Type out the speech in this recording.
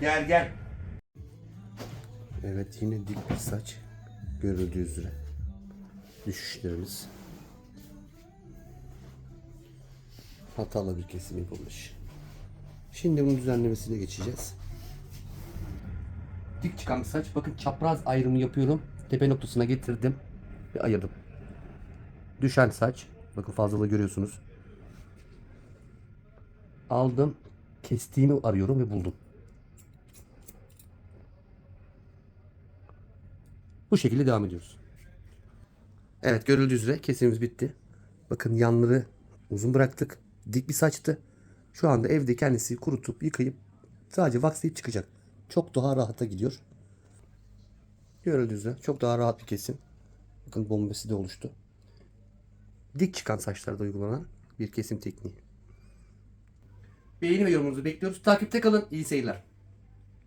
Gel gel. Evet yine dik bir saç. Görüldüğü üzere. Düşüşlerimiz. Hatalı bir kesim yapılmış. Şimdi bunun düzenlemesine geçeceğiz. Dik çıkan bir saç. Bakın çapraz ayrımı yapıyorum. Tepe noktasına getirdim ve ayırdım. Düşen saç. Bakın fazlalığı görüyorsunuz. Aldım. Kestiğimi arıyorum ve buldum. Bu şekilde devam ediyoruz. Evet görüldüğü üzere kesimimiz bitti. Bakın yanları uzun bıraktık. Dik bir saçtı. Şu anda evde kendisi kurutup yıkayıp sadece vakslayıp çıkacak. Çok daha rahata gidiyor. Görüldüğü üzere çok daha rahat bir kesim. Bakın bombesi de oluştu. Dik çıkan saçlarda uygulanan bir kesim tekniği. Beğeni ve yorumunuzu bekliyoruz. Takipte kalın. İyi seyirler.